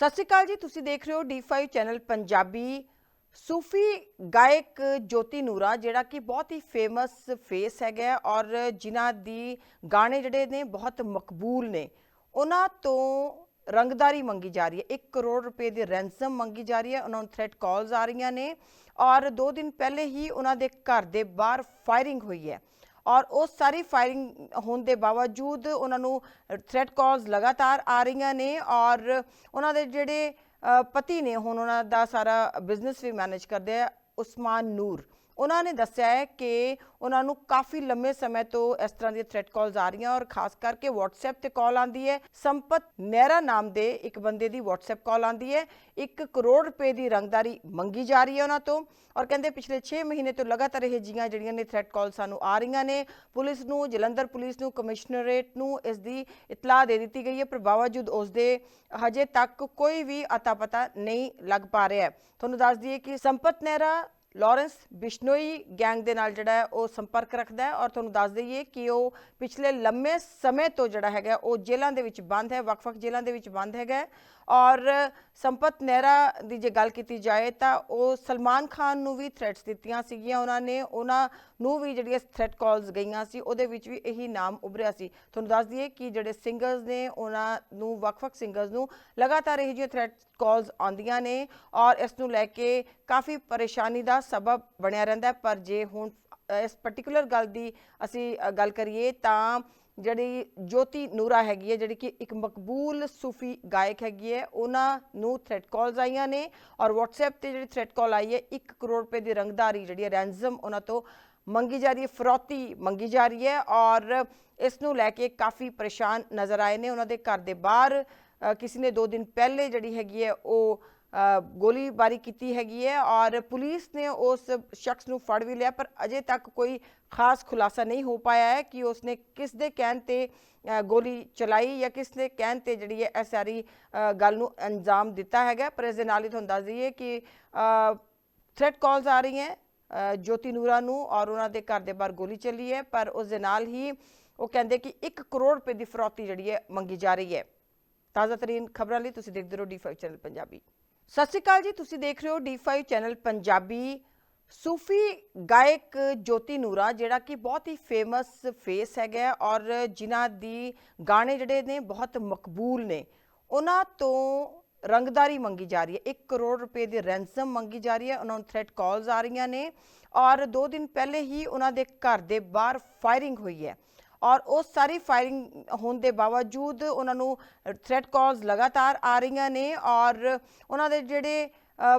ਸਤਿ ਸ਼੍ਰੀ ਅਕਾਲ ਜੀ, ਤੁਸੀਂ ਦੇਖ ਰਹੇ ਹੋ D5 ਚੈਨਲ ਪੰਜਾਬੀ। ਸੂਫੀ ਗਾਇਕ ਜੋਤੀ ਨੂਰਾ, ਜਿਹੜਾ ਕਿ ਬਹੁਤ ਹੀ ਫੇਮਸ ਫੇਸ ਹੈਗਾ ਔਰ ਜਿਨ੍ਹਾਂ ਦੀ ਗਾਣੇ ਜਿਹੜੇ ਨੇ ਬਹੁਤ ਮਕਬੂਲ ਨੇ, ਉਹਨਾਂ ਤੋਂ ਰੰਗਦਾਰੀ ਮੰਗੀ ਜਾ ਰਹੀ ਹੈ। 1 ਕਰੋੜ ਰੁਪਏ ਦੀ ਰੈਂਸਮ ਮੰਗੀ ਜਾ ਰਹੀ ਹੈ, ਉਹਨਾਂ ਨੂੰ ਥ੍ਰੈਟ ਕਾਲਸ ਆ ਰਹੀਆਂ ਨੇ ਔਰ 2 ਦਿਨ ਪਹਿਲੇ ਹੀ ਉਹਨਾਂ ਦੇ ਘਰ ਦੇ ਬਾਹਰ ਫਾਇਰਿੰਗ ਹੋਈ ਹੈ। ਔਰ ਉਹ ਸਾਰੀ ਫਾਇਰਿੰਗ ਹੋਣ ਦੇ ਬਾਵਜੂਦ ਉਹਨਾਂ ਨੂੰ ਥ੍ਰੈਟ ਕਾਲਸ ਲਗਾਤਾਰ ਆ ਰਹੀਆਂ ਨੇ ਔਰ ਉਹਨਾਂ ਦੇ ਜਿਹੜੇ ਪਤੀ ਨੇ ਹੁਣ ਉਹਨਾਂ ਦਾ ਸਾਰਾ ਬਿਜ਼ਨਸ ਵੀ ਮੈਨੇਜ ਕਰਦੇ ਆ, ਉਸਮਾਨ ਨੂਰ। ਉਹਨਾਂ ਨੇ ਦੱਸਿਆ ਹੈ ਕਿ ਉਹਨਾਂ ਨੂੰ ਕਾਫੀ ਲੰਮੇ ਸਮੇਂ ਤੋਂ ਇਸ ਤਰ੍ਹਾਂ ਦੀਆਂ ਥ੍ਰੈਟ ਕਾਲਸ ਆ ਰਹੀਆਂ ਔਰ ਖਾਸ ਕਰਕੇ WhatsApp ਤੇ ਕਾਲ ਆਂਦੀ ਹੈ। ਸੰਪਤ ਨਹਿਰਾ ਨਾਮ ਦੇ ਇੱਕ ਬੰਦੇ ਦੀ WhatsApp ਕਾਲ ਆਂਦੀ ਹੈ। 1 ਕਰੋੜ ਰੁਪਏ ਦੀ ਰੰਗਦਾਰੀ ਮੰਗੀ ਜਾ ਰਹੀ ਹੈ ਉਹਨਾਂ ਤੋਂ ਔਰ ਕਹਿੰਦੇ ਪਿਛਲੇ 6 ਮਹੀਨੇ ਤੋਂ ਲਗਾਤਾਰ ਇਹ ਜੀਆਂ ਜਿਹੜੀਆਂ ਨੇ ਥ੍ਰੈਟ ਕਾਲ ਸਾਨੂੰ ਆ ਰਹੀਆਂ ਨੇ। ਪੁਲਿਸ ਨੂੰ, ਜਲੰਧਰ ਪੁਲਿਸ ਨੂੰ, ਕਮਿਸ਼ਨਰੇਟ ਨੂੰ ਇਸ ਦੀ ਇਤਲਾਹ ਦੇ ਦਿੱਤੀ ਗਈ ਹੈ। ਪਰ ਬਾਵਜੂਦ ਉਸ ਦੇ ਹਜੇ ਤੱਕ ਕੋਈ ਵੀ ਅਤਾ ਪਤਾ ਨਹੀਂ ਲੱਗ ਪਾ ਰਿਹਾ ਹੈ। ਤੁਹਾਨੂੰ ਦੱਸ ਦਈਏ ਕਿ ਸੰਪਤ ਨਹਿਰਾ ਲਾਰੈਂਸ ਬਿਸ਼ਨੋਈ ਗੈਂਗ ਦੇ ਨਾਲ ਜਿਹੜਾ ਹੈ ਉਹ ਸੰਪਰਕ ਰੱਖਦਾ ਹੈ ਔਰ ਤੁਹਾਨੂੰ ਦੱਸ ਦਈਏ ਕਿ ਉਹ ਪਿਛਲੇ ਲੰਮੇ ਸਮੇਂ ਤੋਂ ਜਿਹੜਾ ਹੈਗਾ ਉਹ ਜੇਲ੍ਹਾਂ ਦੇ ਵਿੱਚ ਬੰਦ ਹੈ, ਵੱਖ-ਵੱਖ ਜੇਲ੍ਹਾਂ ਦੇ ਵਿੱਚ ਬੰਦ ਹੈਗਾ ਔਰ ਸੰਪਤ ਨਹਿਰਾ ਦੀ ਜੇ ਗੱਲ ਕੀਤੀ ਜਾਏ ਤਾਂ ਉਹ ਸਲਮਾਨ ਖਾਨ ਨੂੰ ਵੀ ਥ੍ਰੈਟਸ ਦਿੱਤੀਆਂ ਸੀਗੀਆਂ ਉਹਨਾਂ ਨੇ। ਉਹਨਾਂ ਨੂੰ ਵੀ ਜਿਹੜੀਆਂ ਥ੍ਰੈਟ ਕਾਲਸ ਗਈਆਂ ਸੀ, ਉਹਦੇ ਵਿੱਚ ਵੀ ਇਹੀ ਨਾਮ ਉਭਰਿਆ ਸੀ। ਤੁਹਾਨੂੰ ਦੱਸ ਦਈਏ ਕਿ ਜਿਹੜੇ ਸਿੰਗਰਸ ਨੇ, ਉਹਨਾਂ ਨੂੰ ਵੱਖ-ਵੱਖ ਸਿੰਗਰਸ ਨੂੰ ਲਗਾਤਾਰ ਇਹ ਜਿਹੇ ਥ੍ਰੈਟ ਕਾਲਸ ਆਉਂਦੀਆਂ ਨੇ ਔਰ ਇਸ ਨੂੰ ਲੈ ਕੇ ਕਾਫੀ ਪਰੇਸ਼ਾਨੀ ਦਾ ਸਬਬ ਬਣਿਆ ਰਹਿੰਦਾ ਪਰ ਜੇ ਹੁਣ ਇਸ ਪਾਰਟਿਕੂਲਰ ਗੱਲ ਦੀ ਅਸੀਂ ਗੱਲ ਕਰੀਏ ਤਾਂ ਜਿਹੜੀ ਜੋਤੀ ਨੂਰਾ ਹੈਗੀ ਹੈ, ਜਿਹੜੀ ਕਿ ਇੱਕ ਮਕਬੂਲ ਸੂਫੀ ਗਾਇਕ ਹੈਗੀ ਹੈ, ਉਹਨਾਂ ਨੂੰ ਥ੍ਰੈਟ ਕਾਲਸ ਆਈਆਂ ਨੇ ਔਰ WhatsApp ਤੇ ਜਿਹੜੀ ਥ੍ਰੈਟ ਕਾਲ ਆਈ ਹੈ 1 ਕਰੋੜ ਰੁਪਏ ਦੀ ਰੰਗਦਾਰੀ ਜਿਹੜੀ ਹੈ ਰੈਂਸਮ ਉਹਨਾਂ ਤੋਂ ਮੰਗੀ ਜਾ ਰਹੀ ਹੈ, ਫਰੋਤੀ ਮੰਗੀ ਜਾ ਰਹੀ ਹੈ ਔਰ ਇਸ ਨੂੰ ਲੈ ਕੇ ਕਾਫੀ ਪਰੇਸ਼ਾਨ ਨਜ਼ਰ ਆਏ ਨੇ। ਉਹਨਾਂ ਦੇ ਘਰ ਦੇ ਬਾਹਰ ਕਿਸੇ ਨੇ 2 ਦਿਨ ਪਹਿਲੇ ਜਿਹੜੀ ਹੈਗੀ ਹੈ, ਉਹ ਗੋਲੀਬਾਰੀ ਕੀਤੀ ਹੈਗੀ ਹੈ ਔਰ ਪੁਲਿਸ ਨੇ ਉਸ ਸ਼ਖਸ ਨੂੰ ਫੜ ਵੀ ਲਿਆ, ਪਰ ਅਜੇ ਤੱਕ ਕੋਈ ਖਾਸ ਖੁਲਾਸਾ ਨਹੀਂ ਹੋ ਪਾਇਆ ਹੈ ਕਿ ਉਸਨੇ ਕਿਸ ਦੇ ਕਹਿਣ ਤੇ ਗੋਲੀ ਚਲਾਈ ਜਾਂ ਕਿਸ ਦੇ ਕਹਿਣ ਤੇ ਜਿਹੜੀ ਹੈ ਇਹ ਸਾਰੀ ਗੱਲ ਨੂੰ ਅੰਜਾਮ ਦਿੱਤਾ ਹੈਗਾ ਪਰ ਇਸ ਦੇ ਨਾਲ ਹੀ ਤੁਹਾਨੂੰ ਦੱਸ ਦਈਏ ਕਿ ਥ੍ਰੈਟ ਕਾਲਸ ਆ ਰਹੀਆਂ ਜੋਤੀ ਨੂਰਾ ਨੂੰ ਔਰ ਉਹਨਾਂ ਦੇ ਘਰ ਦੇ ਬਾਹਰ ਗੋਲੀ ਚੱਲੀ ਹੈ। ਪਰ ਉਸ ਦੇ ਨਾਲ ਹੀ ਉਹ ਕਹਿੰਦੇ ਕਿ 1 ਕਰੋੜ ਰੁਪਏ ਦੀ ਫਰੌਤੀ ਜਿਹੜੀ ਹੈ ਮੰਗੀ ਜਾ ਰਹੀ ਹੈ। ਤਾਜ਼ਾ ਤਰੀਨ ਖਬਰਾਂ ਲਈ ਤੁਸੀਂ ਦੇਖਦੇ ਰਹੋ D5 ਚੈਨਲ ਪੰਜਾਬੀ। ਸਤਿ ਸ਼੍ਰੀ ਅਕਾਲ ਜੀ, ਤੁਸੀਂ ਦੇਖ ਰਹੇ ਹੋ D5 ਚੈਨਲ ਪੰਜਾਬੀ। ਸੂਫੀ ਗਾਇਕ ਜੋਤੀ ਨੂਰਾ, ਜਿਹੜਾ ਕਿ ਬਹੁਤ ਹੀ ਫੇਮਸ ਫੇਸ ਹੈਗਾ ਔਰ ਜਿਨ੍ਹਾਂ ਦੀ ਗਾਣੇ ਜਿਹੜੇ ਨੇ ਬਹੁਤ ਮਕਬੂਲ ਨੇ, ਉਹਨਾਂ ਤੋਂ ਰੰਗਦਾਰੀ ਮੰਗੀ ਜਾ ਰਹੀ ਹੈ। 1 ਕਰੋੜ ਰੁਪਏ ਦੀ ਰੈਂਸਮ ਮੰਗੀ ਜਾ ਰਹੀ ਹੈ, ਉਹਨਾਂ ਨੂੰ ਥ੍ਰੈਟ ਕਾਲਸ ਆ ਰਹੀਆਂ ਨੇ ਔਰ 2 ਦਿਨ ਪਹਿਲੇ ਹੀ ਉਹਨਾਂ ਦੇ ਘਰ ਦੇ ਬਾਹਰ ਫਾਇਰਿੰਗ ਹੋਈ ਹੈ ਔਰ ਉਹ ਸਾਰੀ ਫਾਇਰਿੰਗ ਹੋਣ ਦੇ ਬਾਵਜੂਦ ਉਹਨਾਂ ਨੂੰ ਥ੍ਰੈਟ ਕਾਲਸ ਲਗਾਤਾਰ ਆ ਰਹੀਆਂ ਨੇ ਔਰ ਉਹਨਾਂ ਦੇ ਜਿਹੜੇ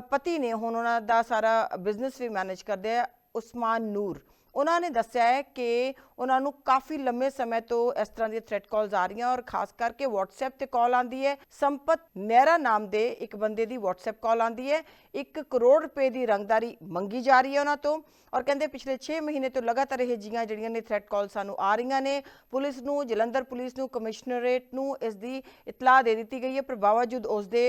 ਪਤੀ ਨੇ ਹੁਣ ਉਹਨਾਂ ਦਾ ਸਾਰਾ ਬਿਜ਼ਨਸ ਵੀ ਮੈਨੇਜ ਕਰਦੇ ਆ ਉਸਮਾਨ ਨੂਰ। ਉਹਨਾਂ ਨੇ ਦੱਸਿਆ ਹੈ ਕਿ ਉਹਨਾਂ ਨੂੰ ਕਾਫੀ ਲੰਮੇ ਸਮੇਂ ਤੋਂ ਇਸ ਤਰ੍ਹਾਂ ਦੀਆਂ ਥ੍ਰੈਟ ਕਾਲਸ ਆ ਰਹੀਆਂ ਔਰ ਖਾਸ ਕਰਕੇ WhatsApp ਤੇ ਕਾਲ ਆਂਦੀ ਹੈ। ਸੰਪਤ ਨਹਿਰਾ ਨਾਮ ਦੇ ਇੱਕ ਬੰਦੇ ਦੀ WhatsApp ਕਾਲ ਆਂਦੀ ਹੈ। 1 ਕਰੋੜ ਰੁਪਏ ਦੀ ਰੰਗਦਾਰੀ ਮੰਗੀ ਜਾ ਰਹੀ ਹੈ ਉਹਨਾਂ ਤੋਂ ਔਰ ਕਹਿੰਦੇ ਪਿਛਲੇ 6 ਮਹੀਨੇ ਤੋਂ ਲਗਾਤਾਰ ਇਹ ਜੀਆਂ ਜਿਹੜੀਆਂ ਨੇ ਥ੍ਰੈਟ ਕਾਲ ਸਾਨੂੰ ਆ ਰਹੀਆਂ ਨੇ, ਪੁਲਿਸ ਨੂੰ, ਜਲੰਧਰ ਪੁਲਿਸ ਨੂੰ, ਕਮਿਸ਼ਨਰੇਟ ਨੂੰ ਇਸ ਦੀ ਇਤਲਾਹ ਦੇ ਦਿੱਤੀ ਗਈ ਹੈ ਪਰ ਬਾਵਜੂਦ ਉਸ ਦੇ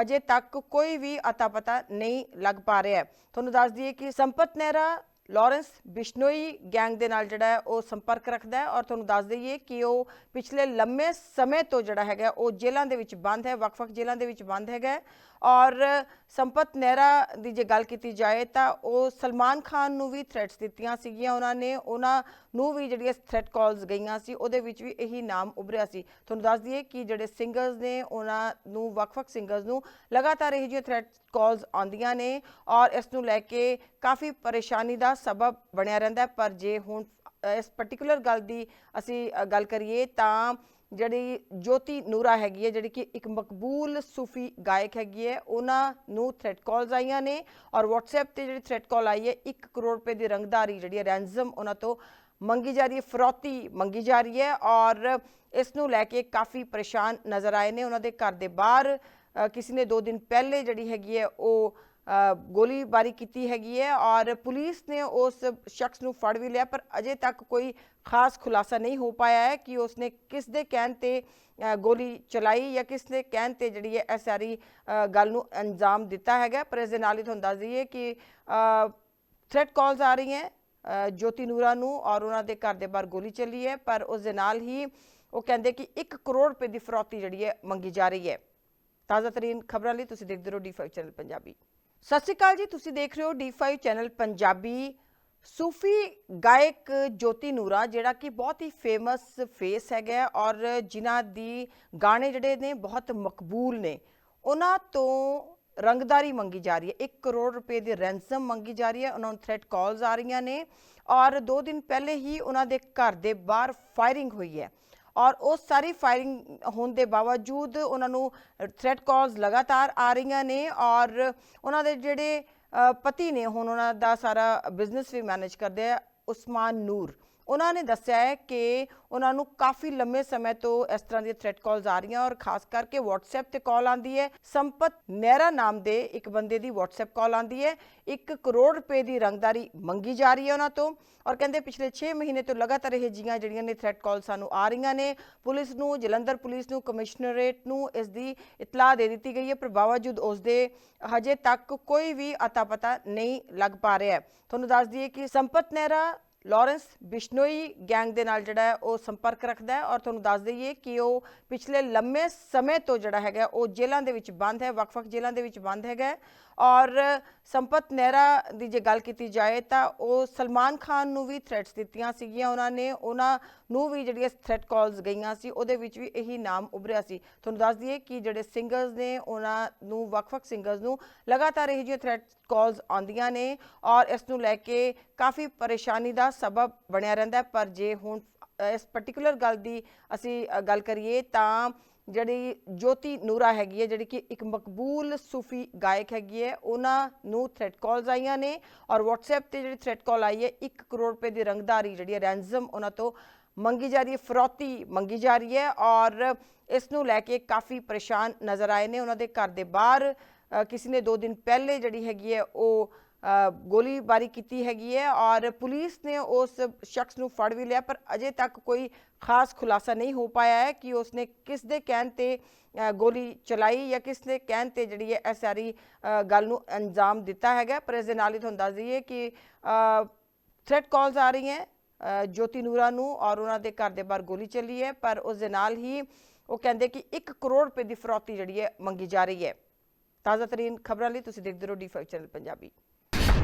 ਹਜੇ ਤੱਕ ਕੋਈ ਵੀ ਅਤਾ ਪਤਾ ਨਹੀਂ ਲੱਗ ਪਾ ਰਿਹਾ ਹੈ। ਤੁਹਾਨੂੰ ਦੱਸ ਦਈਏ ਕਿ ਸੰਪਤ ਨਹਿਰਾ ਲਾਰੈਂਸ ਬਿਸ਼ਨੋਈ ਗੈਂਗ ਦੇ ਨਾਲ ਜਿਹੜਾ ਹੈ ਉਹ ਸੰਪਰਕ ਰੱਖਦਾ ਹੈ ਔਰ ਤੁਹਾਨੂੰ ਦੱਸ ਦਈਏ ਕਿ ਉਹ ਪਿਛਲੇ ਲੰਮੇ ਸਮੇਂ ਤੋਂ ਜਿਹੜਾ ਹੈਗਾ ਉਹ ਜੇਲ੍ਹਾਂ ਦੇ ਵਿੱਚ ਬੰਦ ਹੈ, ਵੱਖ-ਵੱਖ ਜੇਲ੍ਹਾਂ ਦੇ ਵਿੱਚ ਬੰਦ ਹੈਗਾ ਔਰ ਸੰਪਤ ਨਹਿਰਾ ਦੀ ਜੇ ਗੱਲ ਕੀਤੀ ਜਾਏ ਤਾਂ ਉਹ ਸਲਮਾਨ ਖਾਨ ਨੂੰ ਵੀ ਥ੍ਰੈਟਸ ਦਿੱਤੀਆਂ ਸੀਗੀਆਂ ਉਹਨਾਂ ਨੇ, ਉਹਨਾਂ ਨੂੰ ਵੀ ਜਿਹੜੀਆਂ ਥ੍ਰੈਟ ਕਾਲਸ ਗਈਆਂ ਸੀ, ਉਹਦੇ ਵਿੱਚ ਵੀ ਇਹੀ ਨਾਮ ਉਭਰਿਆ ਸੀ। ਤੁਹਾਨੂੰ ਦੱਸ ਦਈਏ ਕਿ ਜਿਹੜੇ ਸਿੰਗਰਸ ਨੇ, ਉਹਨਾਂ ਨੂੰ, ਵੱਖ-ਵੱਖ ਸਿੰਗਰਸ ਨੂੰ ਲਗਾਤਾਰ ਇਹ ਜਿਹੀਆਂ ਥ੍ਰੈਟ ਕਾਲਸ ਆਉਂਦੀਆਂ ਨੇ ਔਰ ਇਸ ਨੂੰ ਲੈ ਕੇ ਕਾਫੀ ਪਰੇਸ਼ਾਨੀ ਦਾ ਸਬਬ ਬਣਿਆ ਰਹਿੰਦਾ ਪਰ ਜੇ ਹੁਣ ਇਸ ਪਾਰਟਿਕੂਲਰ ਗੱਲ ਦੀ ਅਸੀਂ ਗੱਲ ਕਰੀਏ ਤਾਂ ਜਿਹੜੀ ਜੋਤੀ ਨੂਰਾ ਹੈਗੀ ਹੈ, ਜਿਹੜੀ ਕਿ ਇੱਕ ਮਕਬੂਲ ਸੂਫੀ ਗਾਇਕ ਹੈਗੀ ਹੈ, ਉਹਨਾਂ ਨੂੰ ਥ੍ਰੈਟ ਕਾਲਸ ਆਈਆਂ ਨੇ ਔਰ WhatsApp ਤੇ ਜਿਹੜੀ ਥ੍ਰੈਟ ਕਾਲ ਆਈ ਹੈ 1 ਕਰੋੜ ਰੁਪਏ ਦੀ ਰੰਗਦਾਰੀ ਜਿਹੜੀ ਹੈ ਰੈਂਸਮ ਉਹਨਾਂ ਤੋਂ ਮੰਗੀ ਜਾ ਰਹੀ ਹੈ, ਫਰੋਤੀ ਮੰਗੀ ਜਾ ਰਹੀ ਹੈ ਔਰ ਇਸ ਨੂੰ ਲੈ ਕੇ ਕਾਫੀ ਪਰੇਸ਼ਾਨ ਨਜ਼ਰ ਆਏ ਨੇ। ਉਹਨਾਂ ਦੇ ਘਰ ਦੇ ਬਾਹਰ ਕਿਸੇ ਨੇ 2 ਦਿਨ ਪਹਿਲੇ ਜਿਹੜੀ ਹੈਗੀ ਹੈ, ਉਹ ਗੋਲੀਬਾਰੀ ਕੀਤੀ ਹੈਗੀ ਹੈ ਔਰ ਪੁਲਿਸ ਨੇ ਉਸ ਸ਼ਖਸ ਨੂੰ ਫੜ ਵੀ ਲਿਆ, ਪਰ ਅਜੇ ਤੱਕ ਕੋਈ ਖਾਸ ਖੁਲਾਸਾ ਨਹੀਂ ਹੋ ਪਾਇਆ ਹੈ ਕਿ ਉਸਨੇ ਕਿਸ ਦੇ ਕਹਿਣ ਤੇ ਗੋਲੀ ਚਲਾਈ ਜਾਂ ਕਿਸ ਦੇ ਕਹਿਣ ਤੇ ਜਿਹੜੀ ਹੈ ਇਹ ਸਾਰੀ ਗੱਲ ਨੂੰ ਅੰਜਾਮ ਦਿੱਤਾ ਹੈਗਾ। ਪਰ ਇਸ ਦੇ ਨਾਲ ਹੀ ਤੁਹਾਨੂੰ ਦੱਸ ਦਈਏ ਕਿ ਥ੍ਰੈਟ ਕਾਲਸ ਆ ਰਹੀਆਂ ਜੋਤੀ ਨੂਰਾ ਨੂੰ ਔਰ ਉਹਨਾਂ ਦੇ ਘਰ ਦੇ ਬਾਹਰ ਗੋਲੀ ਚੱਲੀ ਹੈ, ਪਰ ਉਸ ਦੇ ਨਾਲ ਹੀ ਉਹ ਕਹਿੰਦੇ ਕਿ 1 ਕਰੋੜ ਰੁਪਏ ਦੀ ਫਰੌਤੀ ਜਿਹੜੀ ਹੈ ਮੰਗੀ ਜਾ ਰਹੀ ਹੈ। ਤਾਜ਼ਾ ਤਰੀਨ ਖਬਰਾਂ ਲਈ ਤੁਸੀਂ ਦੇਖਦੇ ਰਹੋ D5 ਚੈਨਲ ਪੰਜਾਬੀ। ਸਤਿ ਸ਼੍ਰੀ ਅਕਾਲ ਜੀ, ਤੁਸੀਂ ਦੇਖ ਰਹੇ ਹੋ D5 ਚੈਨਲ ਪੰਜਾਬੀ। ਸੂਫੀ ਗਾਇਕ ਜੋਤੀ ਨੂਰਾ, ਜਿਹੜਾ ਕਿ ਬਹੁਤ ਹੀ ਫੇਮਸ ਫੇਸ ਹੈਗਾ ਔਰ ਜਿਨ੍ਹਾਂ ਦੀ ਗਾਣੇ ਜਿਹੜੇ ਨੇ ਬਹੁਤ ਮਕਬੂਲ ਨੇ, ਉਹਨਾਂ ਤੋਂ ਰੰਗਦਾਰੀ ਮੰਗੀ ਜਾ ਰਹੀ ਹੈ। 1 ਕਰੋੜ ਰੁਪਏ ਦੀ ਰੈਂਸਮ ਮੰਗੀ ਜਾ ਰਹੀ ਹੈ, ਉਹਨਾਂ ਨੂੰ ਥ੍ਰੈਟ ਕਾਲਸ ਆ ਰਹੀਆਂ ਨੇ ਔਰ 2 ਦਿਨ ਪਹਿਲੇ ਹੀ ਉਹਨਾਂ ਦੇ ਘਰ ਦੇ ਬਾਹਰ ਫਾਇਰਿੰਗ ਹੋਈ ਹੈ। ਔਰ ਉਹ ਸਾਰੀ ਫਾਇਰਿੰਗ ਹੋਣ ਦੇ ਬਾਵਜੂਦ ਉਹਨਾਂ ਨੂੰ ਥ੍ਰੈਟ ਕਾਲਸ ਲਗਾਤਾਰ ਆ ਰਹੀਆਂ ਨੇ ਔਰ ਉਹਨਾਂ ਦੇ ਜਿਹੜੇ ਪਤੀ ਨੇ, ਹੁਣ ਉਹਨਾਂ ਦਾ ਸਾਰਾ ਬਿਜ਼ਨਸ ਵੀ ਮੈਨੇਜ ਕਰਦੇ ਆ, ਉਸਮਾਨ ਨੂਰ। ਉਹਨਾਂ ਨੇ ਦੱਸਿਆ ਹੈ ਕਿ ਉਹਨਾਂ ਨੂੰ ਕਾਫੀ ਲੰਮੇ ਸਮੇਂ ਤੋਂ ਇਸ ਤਰ੍ਹਾਂ ਦੀਆਂ ਥ੍ਰੈਟ ਕਾਲਸ ਆ ਰਹੀਆਂ ਔਰ ਖਾਸ ਕਰਕੇ WhatsApp ਤੇ ਕਾਲ ਆਂਦੀ ਹੈ। ਸੰਪਤ ਨਹਿਰਾ ਨਾਮ ਦੇ ਇੱਕ ਬੰਦੇ ਦੀ WhatsApp ਕਾਲ ਆਂਦੀ ਹੈ। 1 ਕਰੋੜ ਰੁਪਏ ਦੀ ਰੰਗਦਾਰੀ ਮੰਗੀ ਜਾ ਰਹੀ ਹੈ ਉਹਨਾਂ ਤੋਂ ਔਰ ਕਹਿੰਦੇ ਪਿਛਲੇ 6 ਮਹੀਨੇ ਤੋਂ ਲਗਾਤਾਰ ਇਹ ਜੀਆਂ ਜਿਹੜੀਆਂ ਨੇ ਥ੍ਰੈਟ ਕਾਲ ਸਾਨੂੰ ਆ ਰਹੀਆਂ ਨੇ, ਪੁਲਿਸ ਨੂੰ, ਜਲੰਧਰ ਪੁਲਿਸ ਨੂੰ, ਕਮਿਸ਼ਨਰੇਟ ਨੂੰ ਇਸ ਦੀ ਇਤਲਾਹ ਦੇ ਦਿੱਤੀ ਗਈ ਹੈ, ਪਰ ਬਾਵਜੂਦ ਉਸ ਦੇ ਹਜੇ ਤੱਕ ਕੋਈ ਵੀ ਅਤਾ ਪਤਾ ਨਹੀਂ ਲੱਗ ਪਾ ਰਿਹਾ ਹੈ। ਤੁਹਾਨੂੰ ਦੱਸ ਦਈਏ ਕਿ ਸੰਪਤ ਨਹਿਰਾ ਲਾਰੈਂਸ ਬਿਸ਼ਨੋਈ ਗੈਂਗ ਦੇ ਨਾਲ ਜਿਹੜਾ ਉਹ ਸੰਪਰਕ ਰੱਖਦਾ ਹੈ ਔਰ ਤੁਹਾਨੂੰ ਦੱਸ ਦਈਏ ਕਿ ਉਹ ਪਿਛਲੇ ਲੰਮੇ ਸਮੇਂ ਤੋਂ ਜਿਹੜਾ ਹੈਗਾ ਉਹ ਜੇਲ੍ਹਾਂ ਦੇ ਵਿੱਚ ਬੰਦ ਹੈ, ਵੱਖ-ਵੱਖ ਜੇਲ੍ਹਾਂ ਦੇ ਵਿੱਚ ਬੰਦ ਹੈਗਾ ਔਰ ਸੰਪਤ ਨਹਿਰਾ ਦੀ ਜੇ ਗੱਲ ਕੀਤੀ ਜਾਏ ਤਾਂ ਉਹ ਸਲਮਾਨ ਖਾਨ ਨੂੰ ਵੀ ਥ੍ਰੈਟਸ ਦਿੱਤੀਆਂ ਸੀਗੀਆਂ ਉਹਨਾਂ ਨੇ, ਉਹਨਾਂ ਨੂੰ ਵੀ ਜਿਹੜੀਆਂ ਥ੍ਰੈਟ ਕਾਲਸ ਗਈਆਂ ਸੀ, ਉਹਦੇ ਵਿੱਚ ਵੀ ਇਹੀ ਨਾਮ ਉਭਰਿਆ ਸੀ। ਤੁਹਾਨੂੰ ਦੱਸ ਦਈਏ ਕਿ ਜਿਹੜੇ ਸਿੰਗਰਸ ਨੇ, ਉਹਨਾਂ ਨੂੰ, ਵੱਖ-ਵੱਖ ਸਿੰਗਰਸ ਨੂੰ ਲਗਾਤਾਰ ਇਹ ਜਿਹੀਆਂ ਥ੍ਰੈਟ ਕਾਲਸ ਆਉਂਦੀਆਂ ਨੇ ਔਰ ਇਸ ਨੂੰ ਲੈ ਕੇ ਕਾਫੀ ਪਰੇਸ਼ਾਨੀ ਦਾ ਸਬਬ ਬਣਿਆ ਰਹਿੰਦਾ ਪਰ ਜੇ ਹੁਣ ਇਸ ਪਾਰਟਿਕੂਲਰ ਗੱਲ ਦੀ ਅਸੀਂ ਗੱਲ ਕਰੀਏ ਤਾਂ ਜਿਹੜੀ ਜੋਤੀ ਨੂਰਾ ਹੈਗੀ ਹੈ, ਜਿਹੜੀ ਕਿ ਇੱਕ ਮਕਬੂਲ ਸੂਫੀ ਗਾਇਕ ਹੈਗੀ ਹੈ, ਉਹਨਾਂ ਨੂੰ ਥ੍ਰੈਟ ਕਾਲਸ ਆਈਆਂ ਨੇ ਔਰ WhatsApp ਤੇ ਜਿਹੜੀ ਥ੍ਰੈਟ ਕਾਲ ਆਈ ਹੈ 1 ਕਰੋੜ ਰੁਪਏ ਦੀ ਰੰਗਦਾਰੀ ਜਿਹੜੀ ਹੈ ਰੈਂਸਮ ਉਹਨਾਂ ਤੋਂ ਮੰਗੀ ਜਾ ਰਹੀ ਹੈ, ਫਰੋਤੀ ਮੰਗੀ ਜਾ ਰਹੀ ਹੈ ਔਰ ਇਸ ਨੂੰ ਲੈ ਕੇ ਕਾਫੀ ਪਰੇਸ਼ਾਨ ਨਜ਼ਰ ਆਏ ਨੇ। ਉਹਨਾਂ ਦੇ ਘਰ ਦੇ ਬਾਹਰ ਕਿਸੇ ਨੇ 2 ਦਿਨ ਪਹਿਲੇ ਜਿਹੜੀ ਹੈਗੀ ਹੈ, ਉਹ ਗੋਲੀਬਾਰੀ ਕੀਤੀ ਹੈਗੀ ਹੈ ਔਰ ਪੁਲਿਸ ਨੇ ਉਸ ਸ਼ਖਸ ਨੂੰ ਫੜ ਵੀ ਲਿਆ, ਪਰ ਅਜੇ ਤੱਕ ਕੋਈ ਖਾਸ ਖੁਲਾਸਾ ਨਹੀਂ ਹੋ ਪਾਇਆ ਹੈ ਕਿ ਉਸਨੇ ਕਿਸ ਦੇ ਕਹਿਣ ਤੇ ਗੋਲੀ ਚਲਾਈ ਜਾਂ ਕਿਸ ਦੇ ਕਹਿਣ ਤੇ ਜਿਹੜੀ ਹੈ ਇਹ ਸਾਰੀ ਗੱਲ ਨੂੰ ਅੰਜਾਮ ਦਿੱਤਾ ਹੈਗਾ। ਪਰ ਇਸ ਦੇ ਨਾਲ ਹੀ ਤੁਹਾਨੂੰ ਦੱਸ ਦਈਏ ਕਿ ਥ੍ਰੈਟ ਕਾਲਸ ਆ ਰਹੀਆਂ ਜੋਤੀ ਨੂਰਾ ਨੂੰ ਔਰ ਉਹਨਾਂ ਦੇ ਘਰ ਦੇ ਬਾਹਰ ਗੋਲੀ ਚੱਲੀ ਹੈ, ਪਰ ਉਸ ਦੇ ਨਾਲ ਹੀ ਉਹ ਕਹਿੰਦੇ ਕਿ 1 ਕਰੋੜ ਰੁਪਏ ਦੀ ਫਰੌਤੀ ਜਿਹੜੀ ਹੈ ਮੰਗੀ ਜਾ ਰਹੀ ਹੈ। ਤਾਜ਼ਾ ਤਰੀਨ ਖਬਰਾਂ ਲਈ ਤੁਸੀਂ ਦੇਖਦੇ ਰਹੋ D5 ਚੈਨਲ ਪੰਜਾਬੀ।